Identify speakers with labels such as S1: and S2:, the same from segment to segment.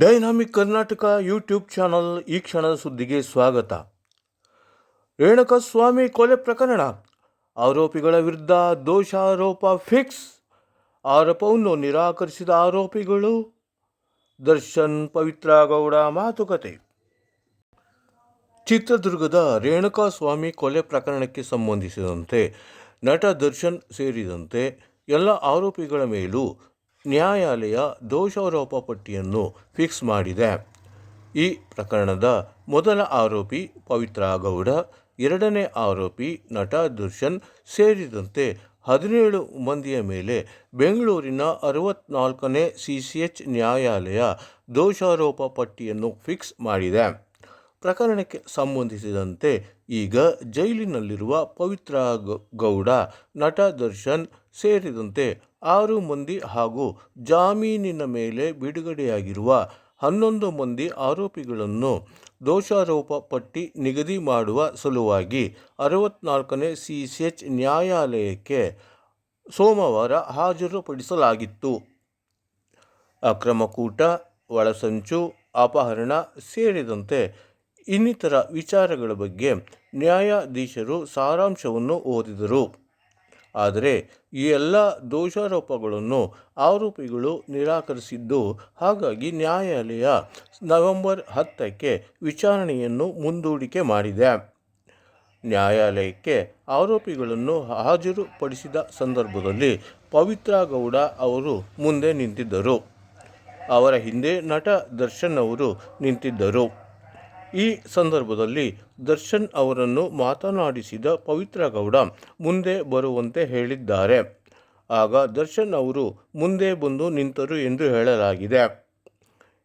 S1: Dynamic Karnataka YouTube channel ಈ ಕ್ಷಣದ ಸುದ್ದಿಗೆ ಸ್ವಾಗತ. ರೇಣುಕಸ್ವಾಮಿ ಕೊಲೆ ಪ್ರಕರಣ. ಆರೋಪಿಗಳ ವಿರುದ್ಧ ದೋಷಾರೋಪ ಫಿಕ್ಸ್. ಆರೋಪವನ್ನು ನಿರಾಕರಿಸಿದ ಆರೋಪಿಗಳು ದರ್ಶನ್ ಪವಿತ್ರ ಗೌಡ ಮಾತುಕತೆ. ಚಿತ್ರದುರ್ಗದ ರೇಣುಕಾಸ್ವಾಮಿ ಕೊಲೆ ಪ್ರಕರಣಕ್ಕೆ ಸಂಬಂಧಿಸಿದಂತೆ ನಟ ದರ್ಶನ್ ಸೇರಿದಂತೆ ಎಲ್ಲ ಆರೋಪಿಗಳ ಮೇಲೂ ನ್ಯಾಯಾಲಯ ದೋಷಾರೋಪ ಪಟ್ಟಿಯನ್ನು ಫಿಕ್ಸ್ ಮಾಡಿದೆ. ಈ ಪ್ರಕರಣದ ಮೊದಲ ಆರೋಪಿ ಪವಿತ್ರ ಗೌಡ, ಎರಡನೇ ಆರೋಪಿ ನಟ ದರ್ಶನ್ ಸೇರಿದಂತೆ ಹದಿನೇಳು ಮಂದಿಯ ಮೇಲೆ ಬೆಂಗಳೂರಿನ ಅರವತ್ನಾಲ್ಕನೇ ಸಿ ಸಿ ಎಚ್ ನ್ಯಾಯಾಲಯ ದೋಷಾರೋಪ ಪಟ್ಟಿಯನ್ನು ಫಿಕ್ಸ್ ಮಾಡಿದೆ. ಪ್ರಕರಣಕ್ಕೆ ಸಂಬಂಧಿಸಿದಂತೆ ಈಗ ಜೈಲಿನಲ್ಲಿರುವ ಪವಿತ್ರ ಗೌಡ, ನಟ ದರ್ಶನ್ ಸೇರಿದಂತೆ ಆರು ಮಂದಿ ಹಾಗೂ ಜಾಮೀನಿನ ಮೇಲೆ ಬಿಡುಗಡೆಯಾಗಿರುವ ಹನ್ನೊಂದು ಮಂದಿ ಆರೋಪಿಗಳನ್ನು ದೋಷಾರೋಪ ಪಟ್ಟಿ ನಿಗದಿ ಮಾಡುವ ಸಲುವಾಗಿ ಅರವತ್ನಾಲ್ಕನೇ ಸಿ ಎಚ್ ನ್ಯಾಯಾಲಯಕ್ಕೆ ಸೋಮವಾರ ಹಾಜರುಪಡಿಸಲಾಗಿತ್ತು. ಅಕ್ರಮಕೂಟ ಒಳಸಂಚು, ಅಪಹರಣ ಸೇರಿದಂತೆ ಇನ್ನಿತರ ವಿಚಾರಗಳ ಬಗ್ಗೆ ನ್ಯಾಯಾಧೀಶರು ಸಾರಾಂಶವನ್ನು ಓದಿದರು. ಆದರೆ ಈ ಎಲ್ಲ ದೋಷಾರೋಪಗಳನ್ನು ಆರೋಪಿಗಳು ನಿರಾಕರಿಸಿದ್ದು, ಹಾಗಾಗಿ ನ್ಯಾಯಾಲಯ ನವೆಂಬರ್ ಹತ್ತಕ್ಕೆ ವಿಚಾರಣೆಯನ್ನು ಮುಂದೂಡಿಕೆ ಮಾಡಿದೆ. ನ್ಯಾಯಾಲಯಕ್ಕೆ ಆರೋಪಿಗಳನ್ನು ಹಾಜರುಪಡಿಸಿದ ಸಂದರ್ಭದಲ್ಲಿ ಪವಿತ್ರ ಗೌಡ ಅವರು ಮುಂದೆ ನಿಂತಿದ್ದರು. ಅವರ ಹಿಂದೆ ನಟ ದರ್ಶನ್ ಅವರು ನಿಂತಿದ್ದರು. ಈ ಸಂದರ್ಭದಲ್ಲಿ ದರ್ಶನ್ ಅವರನ್ನು ಮಾತನಾಡಿಸಿದ ಪವಿತ್ರ ಗೌಡ ಮುಂದೆ ಬರುವಂತೆ ಹೇಳಿದ್ದಾರೆ. ಆಗ ದರ್ಶನ್ ಅವರು ಮುಂದೆ ಬಂದು ನಿಂತರು ಎಂದು ಹೇಳಲಾಗಿದೆ.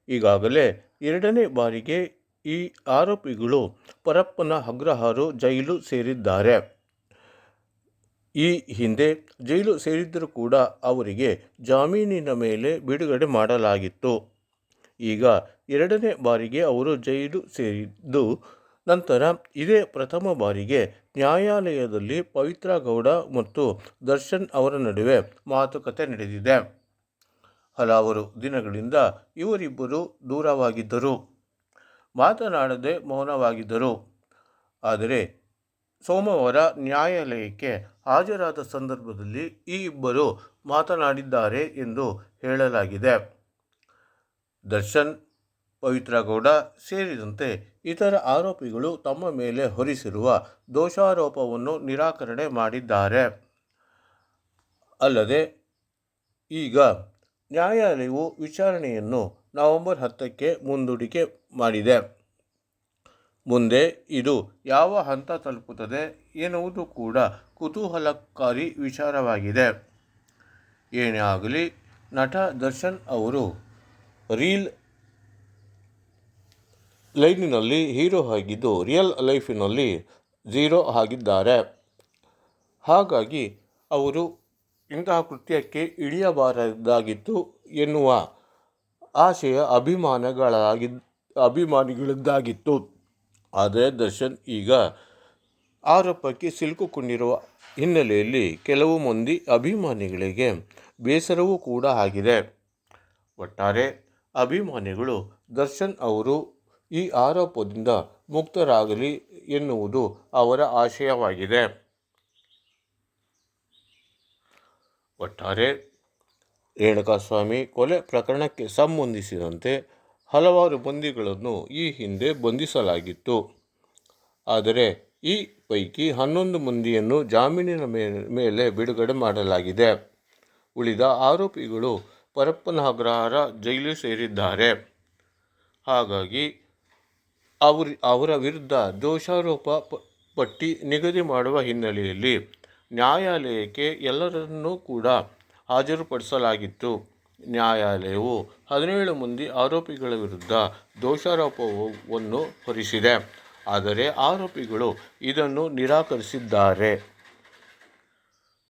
S1: ಈಗಾಗಲೇ ಎರಡನೇ ಬಾರಿಗೆ ಈ ಆರೋಪಿಗಳು ಪರಪ್ಪನ ಅಗ್ರಹಾರು ಜೈಲು ಸೇರಿದ್ದಾರೆ. ಈ ಹಿಂದೆ ಜೈಲು ಸೇರಿದ್ದರೂ ಕೂಡ ಅವರಿಗೆ ಜಾಮೀನಿನ ಮೇಲೆ ಬಿಡುಗಡೆ ಮಾಡಲಾಗಿತ್ತು. ಈಗ ಎರಡನೇ ಬಾರಿಗೆ ಅವರು ಜೈಲು ಸೇರಿದ್ದು ನಂತರ ಇದೇ ಪ್ರಥಮ ಬಾರಿಗೆ ನ್ಯಾಯಾಲಯದಲ್ಲಿ ಪವಿತ್ರ ಗೌಡ ಮತ್ತು ದರ್ಶನ್ ಅವರ ನಡುವೆ ಮಾತುಕತೆ ನಡೆದಿದೆ. ಹಲವಾರು ದಿನಗಳಿಂದ ಇವರಿಬ್ಬರು ದೂರವಾಗಿದ್ದರು. ಮಾತನಾಡದೆ ಮೌನವಾಗಿದ್ದರು. ಆದರೆ ಸೋಮವಾರ ನ್ಯಾಯಾಲಯಕ್ಕೆ ಹಾಜರಾದ ಸಂದರ್ಭದಲ್ಲಿ ಈ ಇಬ್ಬರು ಮಾತನಾಡಿದ್ದಾರೆ ಎಂದು ಹೇಳಲಾಗಿದೆ. ದರ್ಶನ್ ಪವಿತ್ರ ಗೌಡ ಸೇರಿದಂತೆ ಇತರ ಆರೋಪಿಗಳು ತಮ್ಮ ಮೇಲೆ ಹೊರಿಸಿರುವ ದೋಷಾರೋಪವನ್ನು ನಿರಾಕರಣೆ ಮಾಡಿದ್ದಾರೆ. ಅಲ್ಲದೆ, ಈಗ ನ್ಯಾಯಾಲಯವು ವಿಚಾರಣೆಯನ್ನು ನವೆಂಬರ್ ಹತ್ತಕ್ಕೆ ಮುಂದೂಡಿಕೆ ಮಾಡಿದೆ. ಮುಂದೆ ಇದು ಯಾವ ಹಂತ ತಲುಪುತ್ತದೆ ಎನ್ನುವುದು ಕೂಡ ಕುತೂಹಲಕಾರಿ ವಿಚಾರವಾಗಿದೆ. ಏನೇ ಆಗಲಿ, ನಟ ದರ್ಶನ್ ಅವರು ರೀಲ್ ಲೈನಿನಲ್ಲಿ ಹೀರೋ ಆಗಿದ್ದು ರಿಯಲ್ ಲೈಫಿನಲ್ಲಿ ಝೀರೋ ಆಗಿದ್ದಾರೆ. ಹಾಗಾಗಿ ಅವರು ಇಂತಹ ಕೃತ್ಯಕ್ಕೆ ಇಳಿಯಬಾರದಾಗಿತ್ತು ಎನ್ನುವ ಆಶಯ ಅಭಿಮಾನಗಳಾಗಿ, ಅಭಿಮಾನಿಗಳದ್ದಾಗಿತ್ತು. ಆದರೆ ದರ್ಶನ್ ಈಗ ಆರೋಪಕ್ಕೆ ಸಿಲುಕಿಕೊಂಡಿರುವ ಹಿನ್ನೆಲೆಯಲ್ಲಿ ಕೆಲವು ಮಂದಿ ಅಭಿಮಾನಿಗಳಿಗೆ ಬೇಸರವೂ ಕೂಡ ಆಗಿದೆ. ಒಟ್ಟಾರೆ ಅಭಿಮಾನಿಗಳು ದರ್ಶನ್ ಅವರು ಈ ಆರೋಪದಿಂದ ಮುಕ್ತರಾಗಲಿ ಎನ್ನುವುದು ಅವರ ಆಶಯವಾಗಿದೆ. ಒಟ್ಟಾರೆ ರೇಣುಕಾಸ್ವಾಮಿ ಕೊಲೆ ಪ್ರಕರಣಕ್ಕೆ ಸಂಬಂಧಿಸಿದಂತೆ ಹಲವಾರು ಬಂದಿಗಳನ್ನು ಈ ಹಿಂದೆ ಬಂಧಿಸಲಾಗಿತ್ತು. ಆದರೆ ಈ ಪೈಕಿ ಹನ್ನೊಂದು ಮಂದಿಯನ್ನು ಜಾಮೀನಿನ ಮೇಲೆ ಬಿಡುಗಡೆ ಮಾಡಲಾಗಿದೆ. ಉಳಿದ ಆರೋಪಿಗಳು ಪರಪ್ಪನ ಅಗ್ರಹಾರ ಜೈಲು ಸೇರಿದ್ದಾರೆ. ಹಾಗಾಗಿ ಅವ್ರ, ಅವರ ವಿರುದ್ಧ ದೋಷಾರೋಪ ಪಟ್ಟಿ ನಿಗದಿ ಮಾಡುವ ಹಿನ್ನೆಲೆಯಲ್ಲಿ ನ್ಯಾಯಾಲಯಕ್ಕೆ ಎಲ್ಲರನ್ನೂ ಕೂಡ ಹಾಜರುಪಡಿಸಲಾಗಿತ್ತು. ನ್ಯಾಯಾಲಯವು ಹದಿನೇಳು ಮಂದಿ ಆರೋಪಿಗಳ ವಿರುದ್ಧ ದೋಷಾರೋಪವನ್ನು ಹೊರಿಸಿದೆ. ಆದರೆ ಆರೋಪಿಗಳು ಇದನ್ನು ನಿರಾಕರಿಸಿದ್ದಾರೆ.